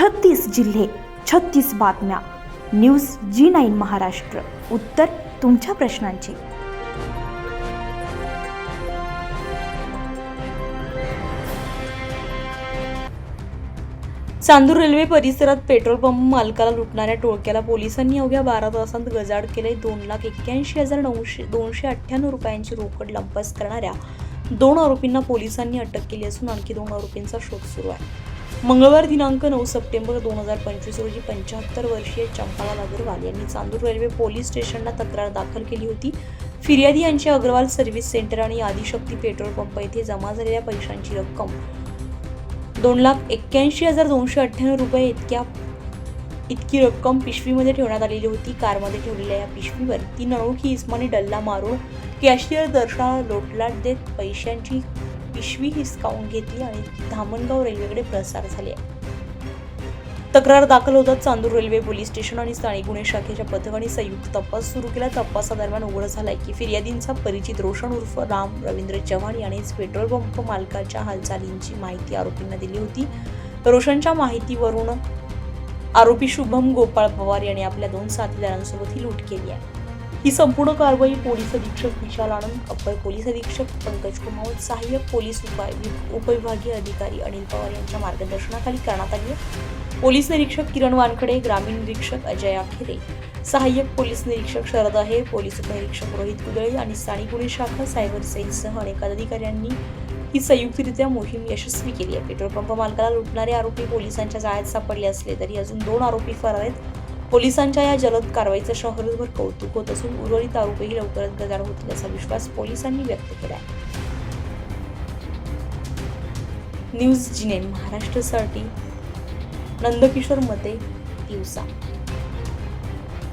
छत्तीस जिल्हे छत्तीस बातम्या. News G nine Maharashtra. उत्तर तुमच्या प्रश्नांची. चांदूर रेल्वे परिसरात पेट्रोल पंप मालकाला लुटणाऱ्या टोळक्याला पोलिसांनी अवघ्या बारा तासांत गजाड केले दोन लाख एक्क्याऐंशी हजार नऊशे दोनशे अठ्ठ्याण्णव रुपयांची रोकड लंपास करणाऱ्या दोन आरोपींना पोलिसांनी अटक केली असून आणखी दोन आरोपींचा शोध सुरू आहे. मंगळवार दिनांक नऊ सप्टेंबर दोन हजार पंचवीस रोजी पंच्याहत्तर वर्षीय चंपालाल अग्रवाल यांनी चांदूर रेल्वे पोलीस स्टेशनला तक्रार दाखल केली होती. फिर्यादी यांची अग्रवाल सर्व्हिस सेंटर आणि आदिशक्ती पेट्रोल पंप येथे जमा झालेल्या पैशांची रक्कम दोन लाख एक्क्याऐंशी हजार दोनशे अठ्ठ्याण्णव रुपये इतक्या इतकी रक्कम पिशवीमध्ये ठेवण्यात आलेली होती. कारमध्ये ठेवलेल्या या पिशवीवर तीन अनोळखी इस्मानी डल्ला मारून कॅशियर दर्शनाला लोटलाट देत पैशांची पिशवी हिसकावून घेतली आणि धामणगाव रेल्वेकडे प्रसार झाले. तक्रार दाखल होताच चांदूर रेल्वे पोलीस स्टेशन आणि स्थानिक गुन्हे शाखेच्या पथकाने संयुक्त तपास सुरू केला. तपासादरम्यान उघड झालाय की फिर्यादींचा परिचित रोशन उर्फ राम रवींद्र चव्हाण यानेच पेट्रोल पंप मालकाच्या हालचालींची माहिती आरोपींना दिली होती. रोशनच्या माहितीवरून आरोपी शुभम गोपाळ पवार यांनी आपल्या दोन साथीदारांसोबत ही लूट केली आहे. ही संपूर्ण कारवाई पोलीस अधीक्षक विशाल आनंद अप्पर पोलीस अधीक्षक पंकज कुमावत सहाय्यक पोलीस उपाय उपविभागीय अधिकारी अनिल पवार यांच्या मार्गदर्शनाखाली करण्यात आली आहे. पोलीस निरीक्षक किरण वानखडे ग्रामीण निरीक्षक अजय आखेरे सहाय्यक पोलीस निरीक्षक शरद आहे पोलीस उपनिरीक्षक रोहित कुदळे आणि स्थानिक गुन्हे शाखा सायबर सेलसह अनेक अधिकाऱ्यांनी ही संयुक्तरित्या मोहीम यशस्वी केली आहे. पेट्रोल पंप मालकाला लुटणारे आरोपी पोलिसांच्या जाळ्यात सापडले असले तरी अजून दोन आरोपी फरार आहेत. पोलिसांच्या या जलद कारवाईचं शहरभर कौतुक होत असून उर्वरित आरोपीही लवकरच गजाड होतील असा विश्वास पोलिसांनी व्यक्त केला न्यूज जिने महाराष्ट्रासाठी नंदकिशोर मते दिवसा.